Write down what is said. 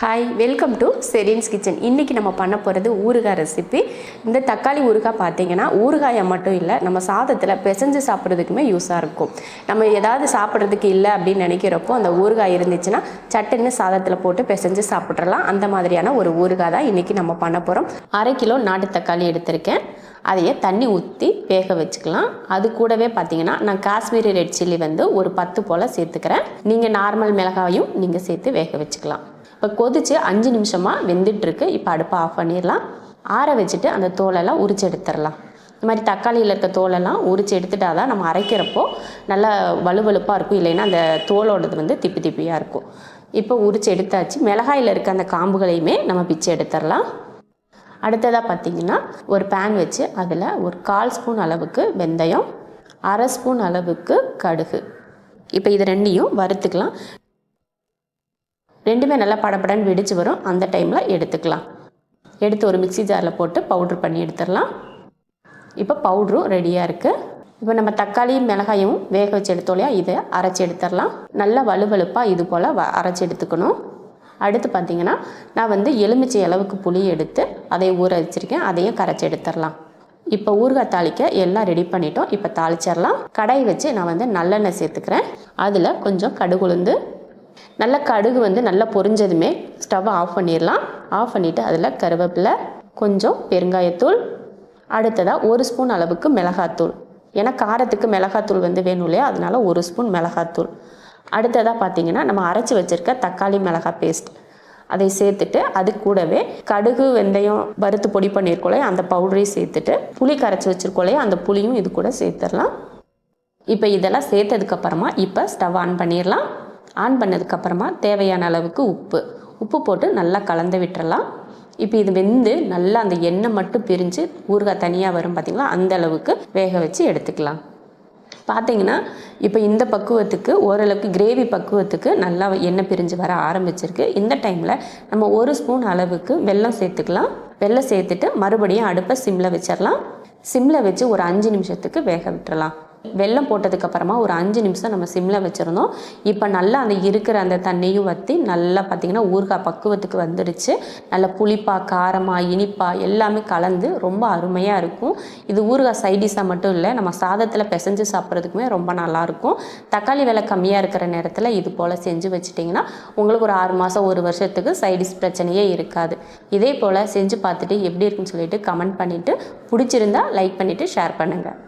Hi welcome to Serin's kitchen இன்றைக்கி நம்ம பண்ண போகிறது ஊறுகாய் ரெசிபி இந்த தக்காளி ஊறுகாய் பார்த்தீங்கன்னா ஊறுகாயை மட்டும் இல்லை நம்ம சாதத்தில் பிசைஞ்சு சாப்பிட்றதுக்குமே யூஸாக இருக்கும். நம்ம ஏதாவது சாப்பிட்றதுக்கு இல்லை அப்படின்னு நினைக்கிறப்போ அந்த ஊறுகாய் இருந்துச்சுன்னா சட்டுன்னு சாதத்தில் போட்டு பிசைஞ்சு சாப்பிட்றலாம் அந்த மாதிரியான ஒரு ஊறுகாய் தான் இன்றைக்கி நம்ம பண்ண போகிறோம் அரை கிலோ நாட்டு தக்காளி எடுத்திருக்கேன். அதையே தண்ணி ஊற்றி வேக வச்சுக்கலாம். அது கூடவே பார்த்தீங்கன்னா நான் காஷ்மீரி ரெட் சில்லி வந்து ஒரு பத்து போல் சேர்த்துக்கிறேன். நீங்கள் நார்மல் மிளகாயும் நீங்கள் சேர்த்து வேக வச்சுக்கலாம். இப்போ கொதிச்சு அஞ்சு நிமிஷமாக வெந்துட்டுருக்கு. இப்போ அடுப்பை ஆஃப் பண்ணிடலாம். ஆற வச்சுட்டு அந்த தோலெல்லாம் உரிச்சு எடுத்துடலாம். இந்த மாதிரி தக்காளியில் இருக்க தோலெல்லாம் உரிச்சு எடுத்துட்டா தான் நம்ம அரைக்கிறப்போ நல்லா வலுவலுப்பாக இருக்கும். இல்லைன்னா அந்த தோலோடது வந்து திப்பி திப்பியாக இருக்கும். இப்போ உரிச்சு எடுத்தாச்சு. மிளகாயில் இருக்க அந்த காம்புகளையுமே நம்ம பிச்சு எடுத்துடலாம். அடுத்ததாக பார்த்தீங்கன்னா ஒரு பேன் வச்சு அதில் ஒரு கால் ஸ்பூன் அளவுக்கு வெந்தயம் அரை ஸ்பூன் அளவுக்கு கடுகு. இப்போ இது ரெண்டையும் வறுத்துக்கலாம். ரெண்டுமே நல்லா படபடன்னு வெடிச்சு வரும். அந்த டைமில் எடுத்துக்கலாம். எடுத்து ஒரு மிக்சி ஜாரில் போட்டு பவுட்ரு பண்ணி எடுத்துடலாம். இப்போ பவுட்ரும் ரெடியாக இருக்குது இப்போ நம்ம தக்காளியும் மிளகாயும் வேக வச்சு எடுத்தோலையா இதை அரைச்சி எடுத்துடலாம். நல்லா வலுவலுப்பாக இது போல் வ அரைச்சி எடுத்துக்கணும். அடுத்து பார்த்தீங்கன்னா நான் வந்து எலுமிச்சை அளவுக்கு புளி எடுத்து அதை ஊற வச்சுருக்கேன். அதையும் கரைச்சி எடுத்துடலாம். இப்போ ஊறுகாய் தாளிக்க எல்லாம் ரெடி பண்ணிட்டோம். இப்போ தாளிச்சிடலாம். கடாய் வச்சு நான் வந்து நல்லெண்ணெய் சேர்த்துக்கிறேன். அதில் கொஞ்சம் கடுகுளுந்து நல்ல கடுகு வந்து நல்லா பொரிஞ்சதுமே ஸ்டவ்வை ஆஃப் பண்ணிடலாம் ஆஃப் பண்ணிவிட்டு அதில் கருவேப்பிலை கொஞ்சம் பெருங்காயத்தூள் அடுத்ததாக ஒரு ஸ்பூன் அளவுக்கு மிளகாத்தூள். ஏன்னா காரத்துக்கு மிளகாத்தூள் வந்து வேணும் இல்லையா? அதனால் ஒரு ஸ்பூன் மிளகாத்தூள். அடுத்ததாக பார்த்தீங்கன்னா நம்ம அரைச்சி வச்சுருக்க தக்காளி மிளகாய் பேஸ்ட் அதை சேர்த்துட்டு அது கூடவே கடுகு வெந்தயம் வறுத்து பொடி பண்ணியிருக்கோலே அந்த பவுடரையும் சேர்த்துட்டு புளி கரைச்சி வச்சுருக்கோலே அந்த புளியும் இது கூட சேர்த்துடலாம் இப்போ இதெல்லாம் சேர்த்ததுக்கப்புறமா இப்போ ஸ்டவ் ஆன் பண்ணிடலாம் ஆன் பண்ணதுக்கப்புறமா தேவையான அளவுக்கு உப்பு. உப்பு போட்டு நல்லா கலந்து விட்டுறலாம். இப்போ இது வெந்து நல்லா அந்த எண்ணெய் மட்டும் பிரிஞ்சு ஊறுகாய் தனியாக வரும் பார்த்திங்களா அந்த அளவுக்கு வேக வச்சு எடுத்துக்கலாம். பார்த்தீங்கன்னா இப்போ இந்த பக்குவத்துக்கு ஓரளவுக்கு கிரேவி பக்குவத்துக்கு நல்லா எண்ணெய் பிரிஞ்சு வர ஆரம்பிச்சிருக்கு. இந்த டைமில் நம்ம ஒரு ஸ்பூன் அளவுக்கு வெல்லம் சேர்த்துக்கலாம். வெல்லம் சேர்த்துட்டு மறுபடியும் அடுப்பை சிம்மில் வச்சிடலாம் சிம்மில் வச்சு ஒரு அஞ்சு நிமிஷத்துக்கு வேக விட்டுறலாம். வெல்லம் போட்டதுக்கப்புறமா ஒரு அஞ்சு நிமிஷம் நம்ம சிம்மில் வச்சுருந்தோம். இப்போ நல்லா அந்த இருக்கிற அந்த தண்ணியும் வற்றி நல்லா பார்த்திங்கன்னா ஊறுகாய் பக்குவத்துக்கு வந்துடுச்சு. நல்லா புளிப்பாக காரமாக இனிப்பா எல்லாமே கலந்து ரொம்ப அருமையாக இருக்கும். இது ஊறுகாய் சைடிஷாக மட்டும் இல்லை நம்ம சாதத்தில் பிசைஞ்சு சாப்பிட்றதுக்குமே ரொம்ப நல்லாயிருக்கும் தக்காளி விலை கம்மியாக இருக்கிற நேரத்தில் இது போல் செஞ்சு வச்சுட்டிங்கன்னா உங்களுக்கு ஒரு ஆறு மாதம் ஒரு வருஷத்துக்கு சைடிஷ் பிரச்சனையே இருக்காது. இதே போல் செஞ்சு பார்த்துட்டு எப்படி இருக்குன்னு சொல்லிட்டு கமெண்ட் பண்ணிவிட்டு பிடிச்சிருந்தா லைக் பண்ணிவிட்டு ஷேர் பண்ணுங்கள்